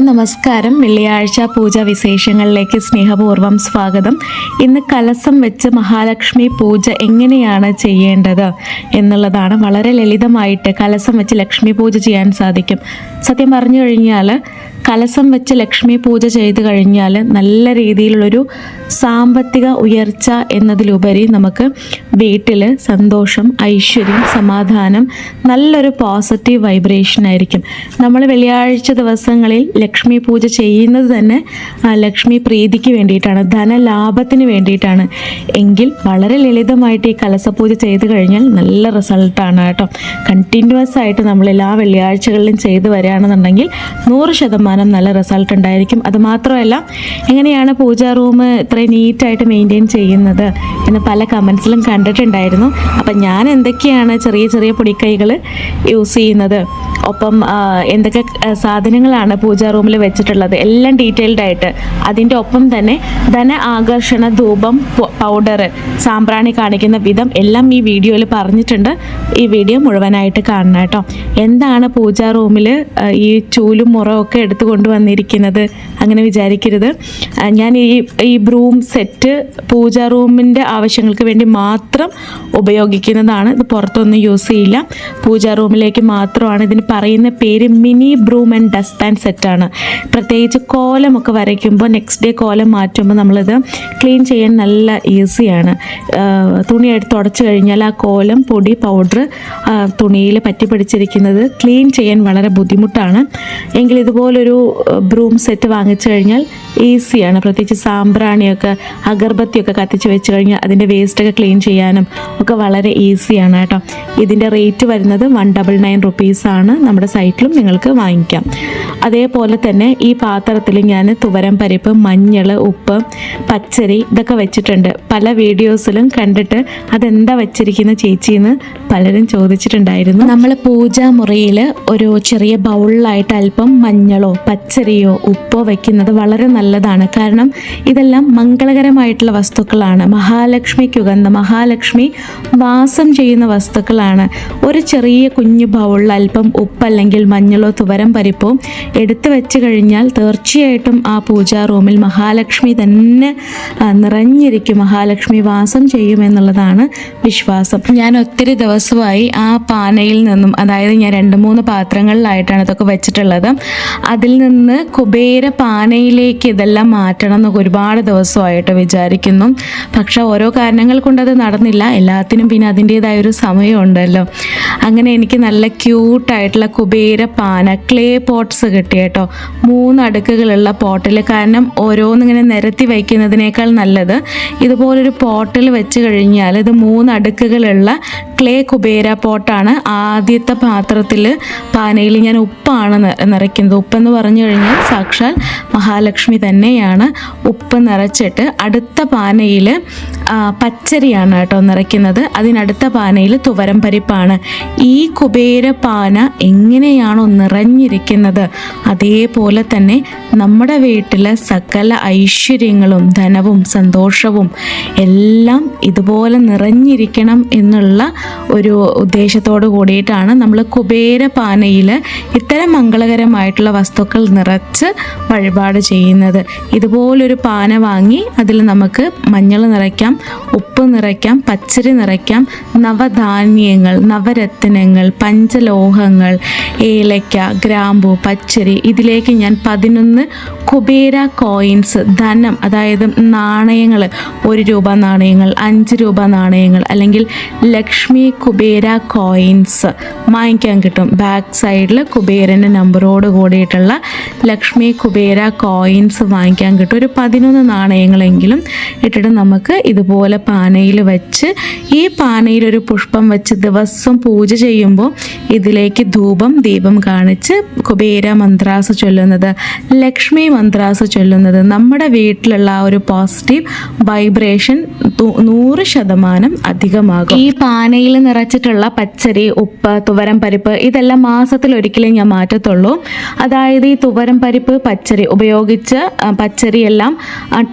നമസ്കാരം. വെള്ളിയാഴ്ച പൂജ വിശേഷങ്ങളിലേക്ക് സ്നേഹപൂർവം സ്വാഗതം. ഇന്ന് കലസം വെച്ച് മഹാലക്ഷ്മി പൂജ എങ്ങനെയാണ് ചെയ്യേണ്ടത് എന്നുള്ളതാണ് വളരെ ലളിതമായിട്ട് കലസം വെച്ച് ലക്ഷ്മി പൂജ ചെയ്യാൻ സാധിക്കും. സത്യം പറഞ്ഞു കഴിഞ്ഞാൽ കലസം വെച്ച് ലക്ഷ്മി പൂജ ചെയ്ത് കഴിഞ്ഞാൽ നല്ല രീതിയിലുള്ളൊരു സാമ്പത്തിക ഉയർച്ച എന്നതിലുപരി നമുക്ക് വീട്ടിൽ സന്തോഷം ഐശ്വര്യം സമാധാനം നല്ലൊരു പോസിറ്റീവ് വൈബ്രേഷൻ ആയിരിക്കും. നമ്മൾ വെള്ളിയാഴ്ച ദിവസങ്ങളിൽ ലക്ഷ്മി പൂജ ചെയ്യുന്നത് തന്നെ ലക്ഷ്മി പ്രീതിക്ക് വേണ്ടിയിട്ടാണ് ധനലാഭത്തിന് വേണ്ടിയിട്ടാണ്. എങ്കിൽ വളരെ ലളിതമായിട്ട് ഈ കലസപൂജ ചെയ്ത് കഴിഞ്ഞാൽ നല്ല റിസൾട്ടാണ് കേട്ടോ. കണ്ടിന്യൂസ് ആയിട്ട് നമ്മൾ എല്ലാ വെള്ളിയാഴ്ചകളിലും ചെയ്ത് വരികയാണെന്നുണ്ടെങ്കിൽ നൂറ് ശതമാനം നല്ല റിസൾട്ട് ഉണ്ടായിരിക്കും. അതുമാത്രമല്ല എങ്ങനെയാണ് പൂജാ റൂം ഇത്രയും നീറ്റായിട്ട് മെയിന്റെയിൻ ചെയ്യുന്നത് എന്ന് പല കമൻസിലും കണ്ടിട്ടുണ്ടായിരുന്നു. അപ്പം ഞാൻ എന്തൊക്കെയാണ് ചെറിയ ചെറിയ പൊടിക്കൈകൾ യൂസ് ചെയ്യുന്നത്? ഒപ്പം എന്തൊക്കെ സാധനങ്ങളാണ് പൂജാ റൂമിൽ വെച്ചിട്ടുള്ളത്? എല്ലാം ഡീറ്റെയിൽഡ് ആയിട്ട്. അതിന്റെ ഒപ്പം തന്നെ ധന ആകർഷണ ധൂപം പൗഡർ സാമ്പ്രാണി കാണിക്കുന്ന വിധം എല്ലാം ഈ വീഡിയോയിൽ പറഞ്ഞിട്ടുണ്ട്. ഈ വീഡിയോ മുഴുവനായിട്ട് കാണണം കേട്ടോ. എന്താണ് പൂജാ റൂമിൽ ഈ ചൂലും മുറവും ഒക്കെ എടുത്തു കൊണ്ടുവന്നിരിക്കുന്നത് അങ്ങനെ വിചാരിക്കരുത്. ഞാൻ ഈ ഈ ബ്രൂം സെറ്റ് പൂജാ റൂമിന്റെ ആവശ്യങ്ങൾക്ക് വേണ്ടി മാത്രം ഉപയോഗിക്കുന്നതാണ്. ഇത് പുറത്തൊന്നും യൂസ് ചെയ്യില്ല. പൂജാ റൂമിലേക്ക് മാത്രമാണ് ഇതിന് പറയുന്ന പേര് mini broom and dust and സെറ്റാണ് പ്രത്യേകിച്ച് കോലമൊക്കെ വരയ്ക്കുമ്പോൾ നെക്സ്റ്റ് ഡേ കോലം മാറ്റുമ്പോൾ നമ്മളിത് ക്ലീൻ ചെയ്യാൻ നല്ല ഈസിയാണ് തുണി എടുത്ത് ഉടച്ചു കഴിഞ്ഞാൽ ആ കോലം പൊടി പൗഡർ തുണിയിൽ പറ്റി പിടിച്ചിരിക്കുന്നത് ക്ലീൻ ചെയ്യാൻ വളരെ ബുദ്ധിമുട്ടാണ്. എങ്കിൽ ഇതുപോലൊരു ബ്രൂം സെറ്റ് വാങ്ങിച്ചു കഴിഞ്ഞാൽ ഈസിയാണ് പ്രത്യേകിച്ച് സാമ്പ്രാണിയൊക്കെ അഗർബത്തിയൊക്കെ കത്തിച്ച് വെച്ച് കഴിഞ്ഞാൽ അതിന്റെ വേസ്റ്റൊക്കെ ക്ലീൻ ചെയ്യാനും ഒക്കെ വളരെ ഈസിയാണ് കേട്ടോ. ഇതിന്റെ റേറ്റ് വരുന്നത് വൺ ഡബിൾ നയൻ റുപ്പീസാണ് നമ്മുടെ സൈറ്റിലും നിങ്ങൾക്ക് വാങ്ങിക്കാം. അതേപോലെ തന്നെ ഈ പാത്രത്തിൽ ഞാൻ തുവരം പരിപ്പ് മഞ്ഞൾ ഉപ്പ് പച്ചരി ഇതൊക്കെ വെച്ചിട്ടുണ്ട്. പല വീഡിയോസിലും കണ്ടിട്ട് അതെന്താ വെച്ചിരിക്കുന്ന ചേച്ചിന്ന് പലരും ചോദിച്ചിട്ടുണ്ടായിരുന്നു. നമ്മൾ പൂജാമുറിയിൽ ഒരു ചെറിയ ബൗളിലായിട്ട് അല്പം മഞ്ഞളോ പച്ചരിയോ ഉപ്പോ വെക്കുന്നത് വളരെ നല്ലതാണ്. കാരണം ഇതെല്ലാം മംഗളകരമായിട്ടുള്ള വസ്തുക്കളാണ്. മഹാലക്ഷ്മിക്ക് ഉകந்த മഹാലക്ഷ്മി വാസം ചെയ്യുന്ന വസ്തുക്കളാണ്. ഒരു ചെറിയ കുഞ്ഞു ബൗളിൽ അല്പം ഉപ്പ് അല്ലെങ്കിൽ മഞ്ഞളോ തുവരം പരിപ്പോ എടുത്തു വെച്ച് കഴിഞ്ഞാൽ തീർച്ചയായിട്ടും ആ പൂജാ റൂമിൽ മഹാലക്ഷ്മി തന്നെ നിറഞ്ഞിരിക്കും. മഹാലക്ഷ്മി വാസം ചെയ്യുമെന്നുള്ളതാണ് വിശ്വാസം. ഞാൻ ഒത്തിരി ദിവസമായി ആ പാനയിൽ നിന്നും അതായത് ഞാൻ രണ്ട് മൂന്ന് പാത്രങ്ങളിലായിട്ടാണ് ഇതൊക്കെ വെച്ചിട്ടുള്ളത് അതിൽ നിന്ന് കുബേര പാനയിലേക്ക് ഇതെല്ലാം മാറ്റണം എന്നൊക്കെ ഒരുപാട് ദിവസമായിട്ട് വിചാരിക്കുന്നു. പക്ഷെ ഓരോ കാരണങ്ങൾ കൊണ്ടത് നടന്നില്ല. എല്ലാത്തിനും പിന്നെ അതിന്റെതായ ഒരു സമയമുണ്ടല്ലോ. അങ്ങനെ എനിക്ക് നല്ല ക്യൂട്ടായിട്ടുള്ള കുബേര പാന ക്ലേ പോട്ട്സ് കിട്ടി കേട്ടോ. മൂന്ന് അടുക്കുകളുള്ള പോട്ടിൽ കാരണം ഓരോന്നിങ്ങനെ നിരത്തി വയ്ക്കുന്നതിനേക്കാൾ നല്ലത് ഇതുപോലൊരു പോട്ടിൽ വെച്ച് കഴിഞ്ഞാൽ ഇത് മൂന്ന് അടുക്കുകളുള്ള ക്ലേ കുബേര പോട്ടാണ്. ആദ്യത്തെ പാത്രത്തിൽ പാനയിൽ ഞാൻ ഉപ്പാണ് നിറയ്ക്കുന്നത്. ഉപ്പെന്ന് പറഞ്ഞു കഴിഞ്ഞാൽ സാക്ഷാൽ മഹാലക്ഷ്മി തന്നെയാണ്. ഉപ്പ് നിറച്ചിട്ട് അടുത്ത പാനയിൽ പച്ചരിയാണ് കേട്ടോ നിറയ്ക്കുന്നത്. അതിനടുത്ത പാനയിൽ തുവരം പരിപ്പാണ്. ഈ കുബേര പാന എങ്ങനെയാണോ നിറഞ്ഞിരിക്കുന്നത് അതേപോലെ തന്നെ നമ്മുടെ വീട്ടിലെ സകല ഐശ്വര്യങ്ങളും ധനവും സന്തോഷവും എല്ലാം ഇതുപോലെ നിറഞ്ഞിരിക്കണം എന്നുള്ള ഒരു ഉദ്ദേശത്തോട് കൂടിയിട്ടാണ് നമ്മൾ കുബേര പാനയിൽ ഇത്തരം മംഗളകരമായിട്ടുള്ള വസ്തുക്കൾ നിറച്ച് വഴിപാട് ചെയ്യുന്നത്. ഇതുപോലൊരു പാന വാങ്ങി അതിൽ നമുക്ക് മഞ്ഞൾ നിറയ്ക്കാം ഉപ്പ് നിറയ്ക്കാം പച്ചരി നിറയ്ക്കാം നവധാന്യങ്ങൾ നവരത്നങ്ങൾ പഞ്ചലോഹങ്ങൾ ഏലക്ക ഗ്രാമ്പു പച്ചരി ഇതിലേക്ക് ഞാൻ പതിനൊന്ന് കുബേര കോയിൻസ് ധനം അതായത് നാണയങ്ങൾ ഒരു രൂപ നാണയങ്ങൾ അഞ്ച് രൂപ നാണയങ്ങൾ അല്ലെങ്കിൽ ലക്ഷ്മി കുബേര കോയിൻസ് വാങ്ങിക്കാൻ കിട്ടും. ബാക്ക് സൈഡിൽ കുബേരന്റെ നമ്പറോട് കൂടിയിട്ടുള്ള ലക്ഷ്മി കുബേര കോയിൻസ് വാങ്ങിക്കാൻ കിട്ടും. ഒരു പതിനൊന്ന് നാണയങ്ങളെങ്കിലും ഇട്ടിട്ട് നമുക്ക് ഇതുപോലെ പാനയിൽ വെച്ച് ഈ പാനയിൽ ഒരു പുഷ്പം വെച്ച് ദിവസം പൂജ ചെയ്യുമ്പോൾ ഇതിലേക്ക് ധൂപം ദീപം കാണിച്ച് കുബേര മന്ത്രാസ് ചൊല്ലുന്നത് ലക്ഷ്മി മന്ത്രാസ് ചൊല്ലുന്നത് നമ്മുടെ വീട്ടിലുള്ള ആ ഒരു പോസിറ്റീവ് വൈബ്രേഷൻ നൂറ് ശതമാനം അധികമാകും. ഈ പാനയിൽ നിറച്ചിട്ടുള്ള പച്ചരി ഉപ്പ് തുവരം പരിപ്പ് ഇതെല്ലാം മാസത്തിൽ ഒരിക്കലും ഞാൻ മാറ്റത്തുള്ളൂ. അതായത് ഈ തുവരം പരിപ്പ് പച്ചരി ഉപയോഗിച്ച് പച്ചരി പച്ചരിയെല്ലാം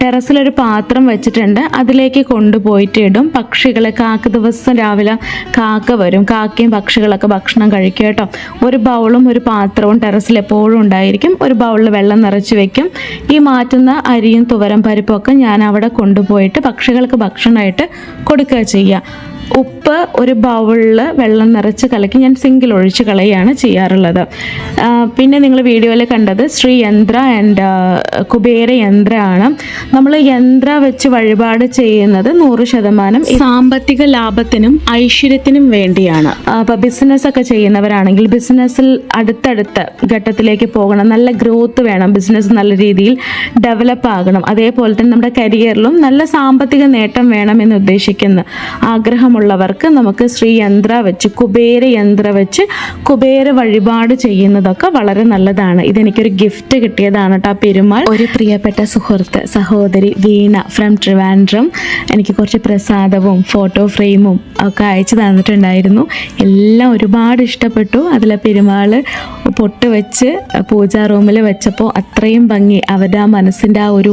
ടെറസിലൊരു പാത്രം വെച്ചിട്ടുണ്ട്. അതിലേക്ക് കൊണ്ടുപോയിട്ട് ഇടും. പക്ഷികൾ കാക്ക ദിവസം രാവിലെ കാക്ക വരും. കാക്കയും പക്ഷികളൊക്കെ ഭക്ഷണം കഴിക്കും കേട്ടോ. ഒരു ബൗളും ഒരു പാത്രവും ടെറസിൽ എപ്പോഴും ഉണ്ടായിരിക്കും. ഒരു ബൗളിൽ വെള്ളം നിറച്ച് വെക്കും. ഈ മാറ്റുന്ന അരിയും തുവരം പരിപ്പൊക്കെ ഞാൻ അവിടെ കൊണ്ടുപോയിട്ട് പക്ഷികൾക്ക് ഭക്ഷണമായിട്ട് കൊടുക്കുക ചെയ്യുക. ഉപ്പ് ഒരു ബൗളിൽ വെള്ളം നിറച്ച് കലക്കി ഞാൻ സിങ്കിൽ ഒഴിച്ച് കളയുകയാണ് ചെയ്യാറുള്ളത്. പിന്നെ നിങ്ങൾ വീഡിയോയിൽ കണ്ടത് ശ്രീ യന്ത്ര ആൻഡ് കുബേര യന്ത്രമാണ് നമ്മൾ യന്ത്ര വെച്ച് വഴിപാട് ചെയ്യുന്നത് നൂറ് ശതമാനം സാമ്പത്തിക ലാഭത്തിനും ഐശ്വര്യത്തിനും വേണ്ടിയാണ്. അപ്പോൾ ബിസിനസ് ഒക്കെ ചെയ്യുന്നവരാണെങ്കിൽ ബിസിനസ്സിൽ അടുത്തടുത്ത ഘട്ടത്തിലേക്ക് പോകണം. നല്ല ഗ്രോത്ത് വേണം. ബിസിനസ് നല്ല രീതിയിൽ ഡെവലപ്പ് ആകണം. അതേപോലെ തന്നെ നമ്മുടെ കരിയറിലും നല്ല സാമ്പത്തിക നേട്ടം വേണം എന്ന് ഉദ്ദേശിക്കുന്ന ആഗ്രഹമുള്ളവർക്ക് നമുക്ക് ശ്രീ യന്ത്ര വെച്ച് കുബേര യന്ത്ര വെച്ച് കുബേര വഴിപാട് ചെയ്യുന്നതൊക്കെ വളരെ നല്ലതാണ്. ഇതെനിക്കൊരു ഗിഫ്റ്റ് കിട്ടിയതാണ് കേട്ടോ പെരുമാൾ. ഒരു പ്രിയപ്പെട്ട സുഹൃത്ത് സഹോദരി വീണ ഫ്രം ട്രിവാൻഡ്രം എനിക്ക് കുറച്ച് പ്രസാദവും ഫോട്ടോ ഫ്രെയിമും ഒക്കെ അയച്ചു തന്നിട്ടുണ്ടായിരുന്നു. എല്ലാം ഒരുപാട് ഇഷ്ടപ്പെട്ടു. അതിലെ പെരുമാൾ പൊട്ട് വെച്ച് പൂജാ റൂമിൽ വെച്ചപ്പോൾ അത്രയും ഭംഗി അവരുടെ ആ മനസ്സിന്റെ ആ ഒരു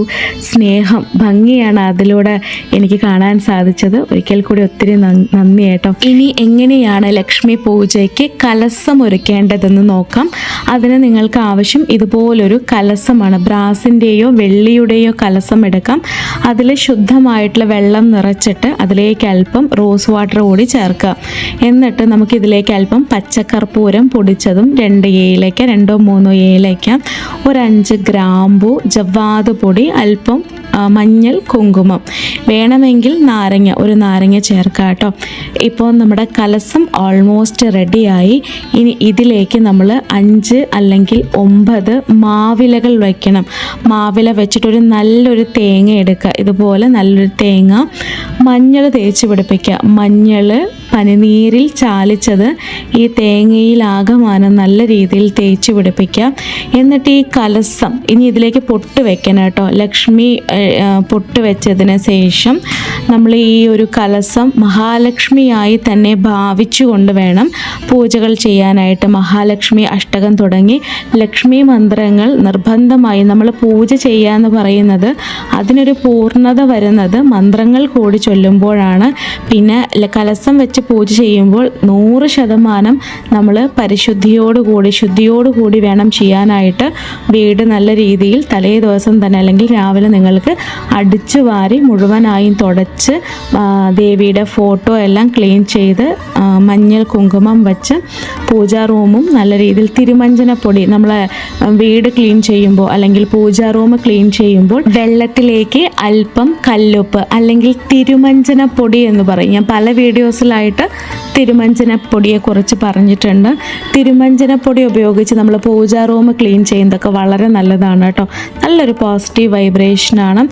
സ്നേഹം ഭംഗിയാണ് അതിലൂടെ എനിക്ക് കാണാൻ സാധിച്ചത്. ഒരിക്കൽ കൂടി ഒത്തിരി നന്ദി കേട്ടോ ഇനി എങ്ങനെയാണ് ലക്ഷ്മി പൂജയ്ക്ക് കലസം ഒരുക്കേണ്ടതെന്ന് നോക്കാം. അതിന് നിങ്ങൾക്ക് ആവശ്യം ഇതുപോലൊരു കലസമാണ്. ബ്രാസിന്റെയോ വെള്ളിയുടെയോ കലസം എടുക്കാം അതിൽ ശുദ്ധമായിട്ടുള്ള വെള്ളം നിറച്ചിട്ട് അതിലേക്ക് അല്പം റോസ് വാട്ടർ കൂടി ചേർക്കുക. എന്നിട്ട് നമുക്ക് ഇതിലേക്ക് അല്പം പച്ചക്കർപ്പൂരം പൊടിച്ചതും രണ്ട് ഏലയ്ക്ക രണ്ടോ മൂന്നോ ഏലയ്ക്ക ഒരു അഞ്ച് ഗ്രാമ്പു ജവ്വാത് പൊടി അല്പം മഞ്ഞൾ കുങ്കുമം. വേണമെങ്കിൽ നാരങ്ങ ഒരു നാരങ്ങ ചേർക്കാം കേട്ടോ. ഇപ്പോൾ നമ്മുടെ കലസം ഓൾമോസ്റ്റ് റെഡിയായി ഇനി ഇതിലേക്ക് നമ്മൾ അഞ്ച് അല്ലെങ്കിൽ ഒമ്പത് മാവിലകൾ വയ്ക്കണം മാവില വെച്ചിട്ടൊരു നല്ലൊരു തേങ്ങ എടുക്കുക. ഇതുപോലെ നല്ലൊരു തേങ്ങ മഞ്ഞൾ തേച്ച് പിടിപ്പിക്കുക. മഞ്ഞൾ പനിനീരിൽ ചാലിച്ചത് ഈ തേങ്ങയിലാകമാനം നല്ല രീതിയിൽ തേച്ച് പിടിപ്പിക്കുക എന്നിട്ട് ഈ കലസം ഇനി ഇതിലേക്ക് പൊട്ട് വെക്കണം കേട്ടോ. ലക്ഷ്മി പൊട്ട് വെച്ചതിന് ശേഷം നമ്മൾ ഈ ഒരു കലസം മഹാലക്ഷ്മിയായി തന്നെ ഭാവിച്ചുകൊണ്ട് വേണം പൂജകൾ ചെയ്യാനായിട്ട്. മഹാലക്ഷ്മി അഷ്ടകം തുടങ്ങി. ലക്ഷ്മി മന്ത്രങ്ങൾ നിർബന്ധമായി നമ്മൾ പൂജ ചെയ്യുക എന്ന് പറയുന്നത് അതിനൊരു പൂർണത വരുന്നത് മന്ത്രങ്ങൾ കൂടി ചൊല്ലുമ്പോഴാണ്. പിന്നെ കലസം വെച്ച് പൂജ ചെയ്യുമ്പോൾ നൂറ് ശതമാനം നമ്മൾ പരിശുദ്ധിയോടുകൂടി ശുദ്ധിയോടുകൂടി വേണം ചെയ്യാനായിട്ട് വീട് നല്ല രീതിയിൽ തലേ ദിവസം തന്നെ അല്ലെങ്കിൽ രാവിലെ നിങ്ങൾക്ക് അടിച്ചു വാരി മുഴുവനായും തുടച്ച് ദേവിയുടെ ഫോട്ടോ എല്ലാം ക്ലീൻ ചെയ്ത് മഞ്ഞൾ കുങ്കുമം വെച്ച് പൂജാ റൂമും നല്ല രീതിയിൽ തിരുമഞ്ജനപ്പൊടി നമ്മൾ വീട് ക്ലീൻ ചെയ്യുമ്പോൾ അല്ലെങ്കിൽ പൂജാ റൂം ക്ലീൻ ചെയ്യുമ്പോൾ വെള്ളത്തിലേക്ക് അല്പം കല്ലുപ്പ് അല്ലെങ്കിൽ തിരുമഞ്ജനപ്പൊടി എന്ന് പറയും. ഞാൻ പല വീഡിയോസിലായിട്ട് തിരുമഞ്ജനപ്പൊടിയെ കുറിച്ച് പറഞ്ഞിട്ടുണ്ട്. തിരുമഞ്ജനപ്പൊടി ഉപയോഗിച്ച് നമ്മൾ പൂജാ റൂം ക്ലീൻ ചെയ്യുന്നതൊക്കെ വളരെ നല്ലതാണ് കേട്ടോ. നല്ലൊരു പോസിറ്റീവ് വൈബ്രേഷനാണ്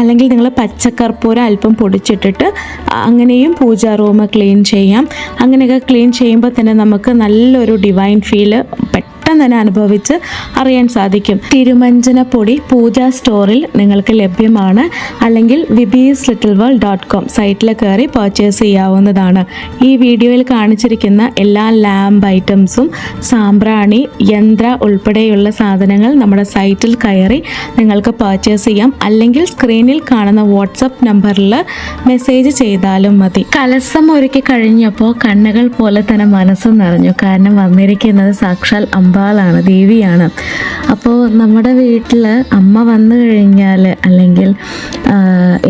അല്ലെങ്കിൽ നിങ്ങൾ പച്ചക്കർപ്പൂരം അല്പം പൊടിച്ചിട്ടിട്ട് അങ്ങനെയും പൂജാ റൂം ക്ലീൻ ചെയ്യാം. അങ്ങനെയൊക്കെ ക്ലീൻ ചെയ്യുമ്പോൾ തന്നെ നമുക്ക് നല്ലൊരു ഡിവൈൻ ഫീൽ തന്നെ അനുഭവിച്ച് അറിയാൻ സാധിക്കും. തിരുമഞ്ജന പൊടി പൂജ സ്റ്റോറിൽ നിങ്ങൾക്ക് ലഭ്യമാണ്. അല്ലെങ്കിൽ vibes little world dot com സൈറ്റിൽ കയറി പർച്ചേസ് ചെയ്യാവുന്നതാണ്. ഈ വീഡിയോയിൽ കാണിച്ചിരിക്കുന്ന എല്ലാ ലാമ്പ് ഐറ്റംസും സാമ്പ്രാണി യന്ത്ര ഉൾപ്പെടെയുള്ള സാധനങ്ങൾ നമ്മുടെ സൈറ്റിൽ കയറി നിങ്ങൾക്ക് പർച്ചേസ് ചെയ്യാം. അല്ലെങ്കിൽ സ്ക്രീനിൽ കാണുന്ന വാട്സപ്പ് നമ്പറിൽ മെസ്സേജ് ചെയ്താലും മതി. കലസം ഒരുക്കി കഴിഞ്ഞപ്പോൾ കണ്ണുകൾ പോലെ തന്നെ മനസ്സ് നിറഞ്ഞു. കാരണം വന്നിരിക്കുന്നത് സാക്ഷാൽ അമ്പാളാണ് ദേവിയാണ്. അപ്പോൾ നമ്മുടെ വീട്ടിൽ അമ്മ വന്നു കഴിഞ്ഞാൽ അല്ലെങ്കിൽ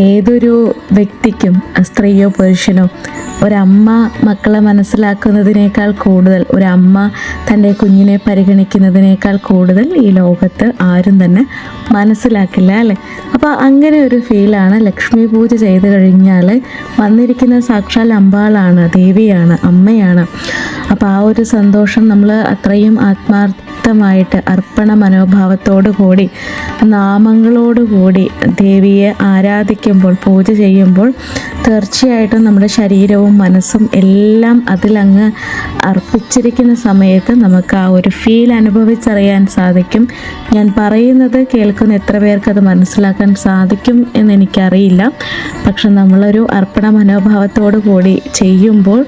ഏതൊരു വ്യക്തിക്കും സ്ത്രീയോ പുരുഷനോ ഒരമ്മ മക്കളെ മനസ്സിലാക്കുന്നതിനേക്കാൾ കൂടുതൽ ഒരമ്മ തന്റെ കുഞ്ഞിനെ പരിഗണിക്കുന്നതിനേക്കാൾ കൂടുതൽ ഈ ലോകത്ത് ആരും തന്നെ മനസ്സിലാക്കില്ല അല്ലേ? അപ്പോൾ അങ്ങനെ ഒരു ഫീലാണ് ലക്ഷ്മി പൂജ ചെയ്ത് കഴിഞ്ഞാൽ വന്നിരിക്കുന്ന സാക്ഷാൽ അമ്പാളാണ് ദേവിയാണ് അമ്മയാണ്. അപ്പോൾ ആ ഒരു സന്തോഷം നമ്മൾ അത്രയും ആത്മാർത്ഥമായിട്ട് അർപ്പണ മനോഭാവത്തോടു കൂടി നാമങ്ങളോടു കൂടി ദേവിയെ ആരാധിക്കുമ്പോൾ പൂജ ചെയ്യുമ്പോൾ തീർച്ചയായിട്ടും നമ്മുടെ ശരീരവും മനസ്സും എല്ലാം അതിലങ്ങ് അർപ്പിച്ചിരിക്കുന്ന സമയത്ത് നമുക്ക് ആ ഒരു ഫീൽ അനുഭവിച്ചറിയാൻ സാധിക്കും. ഞാൻ പറയുന്നത് കേൾക്കുന്ന എത്ര പേർക്ക് അത് മനസ്സിലാക്കാൻ സാധിക്കും എന്ന് എനിക്കറിയില്ല പക്ഷെ നമ്മളൊരു അർപ്പണ മനോഭാവത്തോടു കൂടി ചെയ്യുമ്പോൾ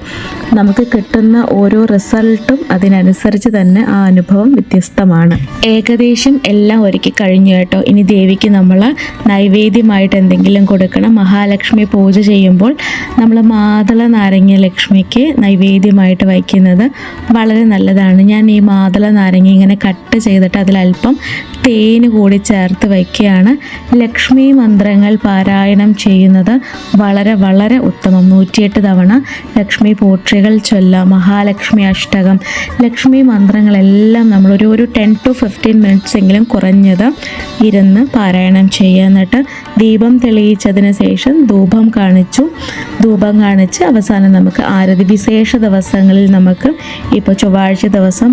നമുക്ക് കിട്ടുന്ന ഓരോ റിസൾട്ടും അതിനനുസരിച്ച് തന്നെ ആ അനുഭവം വ്യത്യസ്തമാണ്. ഏകദേശം എല്ലാം ഒരുക്കി കഴിഞ്ഞു കേട്ടോ. ഇനി ദേവിക്ക് നമ്മൾ നൈവേദ്യമായിട്ട് എന്തെങ്കിലും കൊടുക്കണം. മഹാലക്ഷ്മി പൂജ ചെയ്യുമ്പോൾ നമ്മൾ മാതള നാരങ്ങ ലക്ഷ്മിക്ക് നൈവേദ്യമായിട്ട് വയ്ക്കുന്നത് വളരെ നല്ലതാണ്. ഞാൻ ഈ മാതള നാരങ്ങ ഇങ്ങനെ കട്ട് ചെയ്തിട്ട് അതിലല്പം തേന് കൂടി ചേർത്ത് വയ്ക്കുകയാണ്. ലക്ഷ്മി മന്ത്രങ്ങൾ പാരായണം ചെയ്യുന്നത് വളരെ വളരെ ഉത്തമം. നൂറ്റിയെട്ട് തവണ ലക്ഷ്മി പോട്രികൾ ചൊല്ല മഹാലക്ഷ്മി അഷ്ടകം ലക്ഷ്മി മന്ത്രങ്ങളെല്ലാം നമ്മൾ ഒരു ഒരു ടെൻ ടു ഫിഫ്റ്റീൻ മിനിറ്റ്സ് എങ്കിലും കുറഞ്ഞത് ഇരുന്ന് പാരായണം ചെയ്യുക. എന്നിട്ട് ദീപം തെളിയിച്ചതിന് ശേഷം ധൂപം കാണിച്ചു. ധൂപം കാണിച്ച് അവസാനം നമുക്ക് ആരതി വിശേഷ ദിവസങ്ങളിൽ നമുക്ക് ഇപ്പോൾ ചൊവ്വാഴ്ച ദിവസം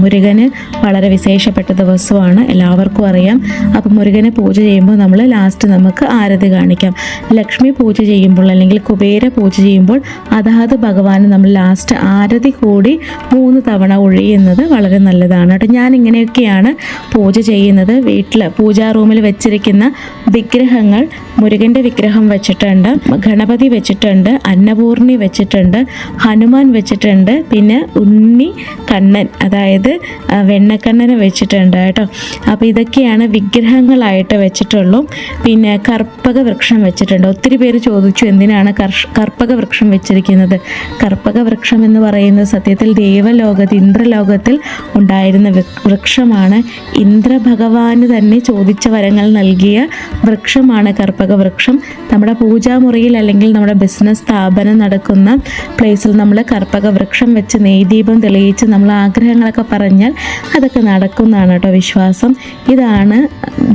മുരുകന് വളരെ വിശേഷപ്പെട്ട ദിവസമാണ്. എല്ലാവർക്കും അറിയാം. അപ്പോൾ മുരുകനെ പൂജ ചെയ്യുമ്പോൾ നമ്മൾ ലാസ്റ്റ് നമുക്ക് ആരതി കാണിക്കാം. ലക്ഷ്മി പൂജ ചെയ്യുമ്പോൾ അല്ലെങ്കിൽ കുബേര പൂജ ചെയ്യുമ്പോൾ അതാത് ഭഗവാന് നമ്മൾ ലാസ്റ്റ് ആരതി കൂടി മൂന്ന് തവണ ഒഴിയുന്നത് വളരെ നല്ലതാണ്. കേട്ടോ ഞാൻ ഇങ്ങനെയൊക്കെയാണ് പൂജ ചെയ്യുന്നത്. വീട്ടിൽ പൂജാ റൂമിൽ വെച്ചിരിക്കുന്ന വിഗ്രഹങ്ങൾ മുരുകന്റെ വിഗ്രഹം വെച്ചിട്ടുണ്ട് ഗണപതി വെച്ചിട്ടുണ്ട് അന്നപൂർണി വെച്ചിട്ടുണ്ട് ഹനുമാൻ വെച്ചിട്ടുണ്ട് പിന്നെ ഉണ്ണി കണ്ണൻ അതായത് വെണ്ണക്കണ്ണനെ വെച്ചിട്ടുണ്ട് കേട്ടോ. അപ്പോൾ ഇതൊക്കെയാണ് വിഗ്രഹങ്ങളായിട്ട് വെച്ചിട്ടുള്ളൂ. പിന്നെ കർപ്പക വൃക്ഷം വെച്ചിട്ടുണ്ട്. ഒത്തിരി പേര് ചോദിച്ചു എന്തിനാണ് കർപ്പക വൃക്ഷം വെച്ചിരിക്കുന്നത്? കർപ്പക വൃക്ഷം എന്ന് പറയുന്നത് സത്യത്തിൽ ദേവലോകത്ത് ഇന്ദ്രലോകത്തിൽ ഉണ്ടായിരുന്ന. വൃ- വൃക്ഷമാണ് ഇന്ദ്രഭഗവാന് തന്നെ ചോദിച്ച വരങ്ങൾ നൽകിയ വൃക്ഷമാണ് കർപ്പക വൃക്ഷം. നമ്മുടെ പൂജാമുറിയിൽ അല്ലെങ്കിൽ നമ്മുടെ ബിസിനസ് സ്ഥാപനം നടക്കുന്ന പ്ലേസിൽ നമ്മൾ കർപ്പക വൃക്ഷം വെച്ച് നെയ്ദീപം തെളിയിച്ച് നമ്മൾ ആഗ്രഹങ്ങളൊക്കെ പറഞ്ഞാൽ അതൊക്കെ നടക്കുന്നതാണ് കേട്ടോ വിശ്വാസം. ഇതാണ്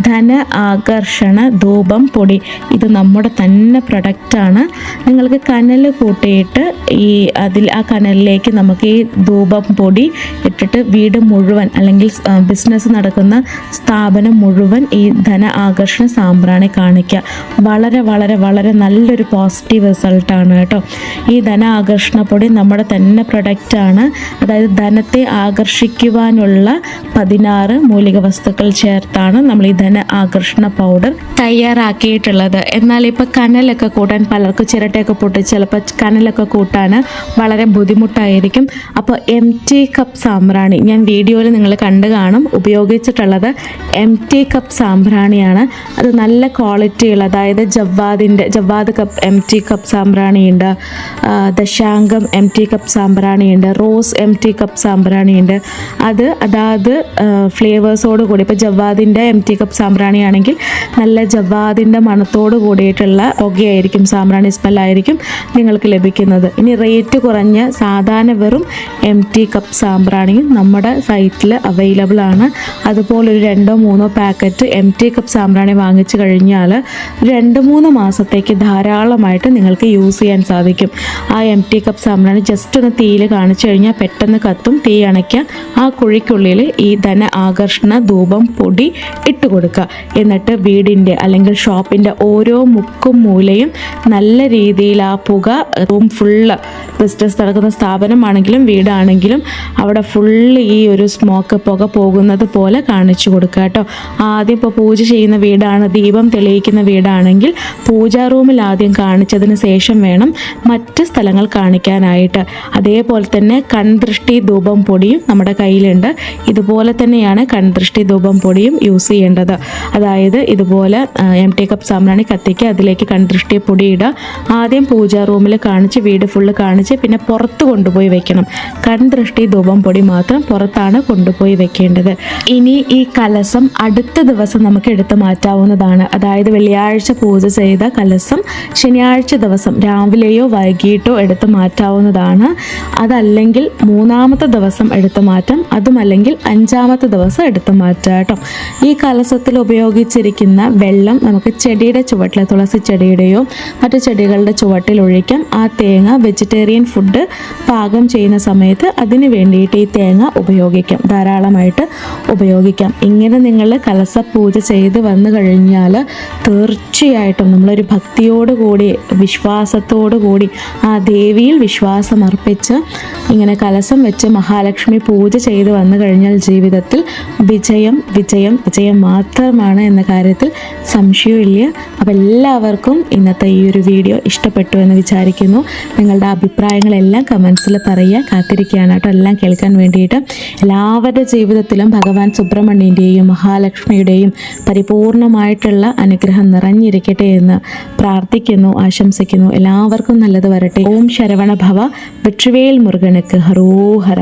ധന ആകർഷണ ധൂപം പൊടി. ഇത് നമ്മുടെ തന്നെ പ്രൊഡക്റ്റാണ് നിങ്ങൾക്ക് കനൽ കൂട്ടിയിട്ട് ഈ അതിൽ ആ കനലിലേക്ക് നമുക്ക് ഈ ധൂപം പൊടി ഇട്ടിട്ട് വീട് മുഴുവൻ അല്ലെങ്കിൽ ബിസിനസ് നടക്കുന്ന സ്ഥാപനം മുഴുവൻ ഈ ധന ആകർഷണ സാമ്പ്രാണി കാണിക്കുക. വളരെ വളരെ വളരെ നല്ലൊരു പോസിറ്റീവ് റിസൾട്ടാണ് കേട്ടോ. ഈ ധന ആകർഷണ പൊടി നമ്മുടെ തന്നെ പ്രൊഡക്റ്റാണ് അതായത് ധനത്തെ ആകർഷിക്കുവാനുള്ള പതിനാറ് മൂലിക വസ്തുക്കൾ ചേർത്താണ് നമ്മൾ ഈ ധന ആകർഷണ പൗഡർ തയ്യാറാക്കിയിട്ടുള്ളത്. എന്നാൽ ഇപ്പോൾ കനലൊക്കെ കൂട്ടാൻ പലർക്കും ചിരട്ടയൊക്കെ പൊട്ടി ചിലപ്പോൾ കനലൊക്കെ കൂട്ടാൻ വളരെ ബുദ്ധിമുട്ടായിരിക്കും. അപ്പോൾ എം ടി കപ്പ് സാമ്പ്രാണി ഞാൻ വീഡിയോയിൽ നിങ്ങൾ കണ്ടു കാണും. ഉപയോഗിച്ചിട്ടുള്ളത് എം ടി കപ്പ് സാമ്പ്രാണിയാണ്. അത് നല്ല ക്വാളിറ്റിയുള്ള അതായത് ജവ്വാദിന്റെ ജവ്വാദ് കപ്പ് എം ടി കപ്പ് സാമ്പ്രാണിയുണ്ട് ദശാംഗം എം ടി കപ്പ് സാമ്പ്രാണിയുണ്ട്. റോസ് എം ടി കപ്പ് സാമ്പ്രാണിയുണ്ട്. അത് അതാത് ഫ്ലേവേഴ്സോട് കൂടി ഇപ്പോൾ ജവ്വാദിന്റെ എം ടി കപ്പ് സാമ്പ്രാണി ആണെങ്കിൽ നല്ല ജവ്വാദിന്റെ മണത്തോട് കൂടിയിട്ടുള്ള പുകയായിരിക്കും സാമ്പ്രാണി സ്മെല്ലായിരിക്കും നിങ്ങൾക്ക് ലഭിക്കുന്നത്. ഇനി റേറ്റ് കുറഞ്ഞ സാധാരണ വെറും എം ടി കപ്പ് സാമ്പ്രാണിയും നമ്മുടെ സൈറ്റിൽ അവൈലബിൾ ആണ്. അതുപോലെ ഒരു രണ്ടോ മൂന്നോ പാക്കറ്റ് എം ടി കപ്പ് സാമ്പ്രാണി വാങ്ങിച്ചു കഴിഞ്ഞാൽ രണ്ട് മൂന്ന് മാസത്തേക്ക് ധാരാളമായിട്ട് നിങ്ങൾക്ക് യൂസ് ചെയ്യാൻ സാധിക്കും. ആ എം ടി കപ്പ് സാമ്പ്രാണി ജസ്റ്റ് ഒന്ന് തീയിൽ കാണിച്ചു കഴിഞ്ഞാൽ പെട്ടെന്ന് കത്തും തീ അണയ്ക്കുക. ആ കുഴിക്കുള്ളിൽ ഈ ധന ആകർഷണ ധൂപം പൊടി ഇട്ട് കൊടുക്കുക. എന്നിട്ട് വീടിന്റെ അല്ലെങ്കിൽ ഷോപ്പിന്റെ ഓരോ മുക്കും മൂലയും നല്ല രീതിയിൽ ആ പുക റൂം ഫുള്ള് ബിസിനസ് നടക്കുന്ന സ്ഥാപനമാണെങ്കിലും വീടാണെങ്കിലും അവിടെ ഫുള്ള് ഈ ഒരു സ്മോക്ക് പുക പോകുന്നത് പോലെ കാണിച്ചു കൊടുക്കുക കേട്ടോ. ആദ്യം ഇപ്പോൾ പൂജ ചെയ്യുന്ന വീടാണ് ദീപം തെളിയിക്കുന്ന വീടാണെങ്കിൽ പൂജാ റൂമിൽ ആദ്യം കാണിച്ചതിന് ശേഷം വേണം മറ്റ് സ്ഥലങ്ങൾ കാണിക്കാനായിട്ട്. അതേപോലെ തന്നെ കൺദൃഷ്ടി ധൂപം പൊടിയും നമ്മുടെ കയ്യിലുണ്ട്. ഇതുപോലെ തന്നെയാണ് കൺദൃഷ്ടി ധൂപം പൊടിയും യൂസ് ചെയ്യേണ്ടത്. അതായത് ഇതുപോലെ എം ടി കപ്പ് സാമ്രാണി കത്തിക്ക് അതിലേക്ക് കൺദൃഷ്ടി പൊടി ഇടുക. ആദ്യം പൂജാ റൂമിൽ കാണിച്ച് വീട് ഫുള്ള് കാണിച്ച് പിന്നെ പുറത്ത് കൊണ്ടുപോയി വെക്കണം. കൺദൃഷ്ടി ധൂപം പൊടി മാത്രം പുറത്താണ് കൊണ്ടുപോയി വെക്കേണ്ടത്. ഇനി ഈ കലസം അടുത്ത ദിവസം നമുക്ക് എടുത്തു മാറ്റാവുന്നതാണ്. അതായത് വെള്ളിയാഴ്ച പൂജ ചെയ്ത കലസം ശനിയാഴ്ച ദിവസം രാവിലെയോ വൈകിട്ടോ എടുത്തു മാറ്റാവുന്നതാണ്. അതല്ലെങ്കിൽ മൂന്നാമത്തെ ദിവസം എടുത്തു മാറ്റാം അതുമല്ലെങ്കിൽ അഞ്ചാമത്തെ ദിവസം എടുത്തു മാറ്റാം കേട്ടോ. ഈ കലസത്തിൽ ഉപയോഗിച്ചിരിക്കുന്ന വെള്ളം നമുക്ക് ചെടിയുടെ ചുവട്ടിലെ തുളസി ചെടിയുടെയോ മറ്റു ചെടികളുടെ ചുവട്ടിൽ ഒഴിക്കാം. ആ തേങ്ങ വെജിറ്റേറിയൻ ഫുഡ് പാകം ചെയ്യുന്ന സമയത്ത് അതിന് വേണ്ടിയിട്ട് ഈ തേങ്ങ ഉപയോഗിക്കാം. ധാരാളമായിട്ട് ഉപയോഗിക്കാം. ഇങ്ങനെ നിങ്ങൾ കലസപൂജ ചെയ്ത് വന്നു കഴിഞ്ഞാൽ തീർച്ചയായിട്ടും നമ്മളൊരു ഭക്തിയോടുകൂടി കൂടി വിശ്വാസത്തോടു കൂടി ആ ദേവിയിൽ വിശ്വാസം അർപ്പിച്ച് ഇങ്ങനെ കലസം വെച്ച് മഹാലക്ഷ്മി പൂജ ചെയ്ത് വന്നു കഴിഞ്ഞാൽ ജീവിതത്തിൽ വിജയം വിജയം വിജയം മാത്രമാണ് എന്ന കാര്യത്തിൽ സംശയമില്ല അപ്പോൾ എല്ലാവർക്കും ഇന്നത്തെ ഈ ഒരു വീഡിയോ ഇഷ്ടപ്പെട്ടു എന്ന് വിചാരിക്കുന്നു. നിങ്ങളുടെ അഭിപ്രായങ്ങളെല്ലാം കമൻസിൽ പറയുക. കാത്തിരിക്കുകയാണ് കേട്ടോ. എല്ലാം കേൾക്കാൻ വേണ്ടിയിട്ട്. എല്ലാവരുടെ ജീവിതത്തിലും ഭഗവാൻ സുബ്രഹ്മണ്യന്റെയും മഹാലക്ഷ്മിയുടെയും പരിപൂർണമായിട്ടുള്ള അനുഗ്രഹം നിറഞ്ഞിരിക്കട്ടെ എന്ന് പ്രാർത്ഥിക്കുന്നു ആശംസിക്കുന്നു. എല്ലാവർക്കും നല്ലത് വരട്ടെ. ഓം ശരവണ ഭവ വെട്രിവേൽ മുരുകനുക്ക് ഹരോഹര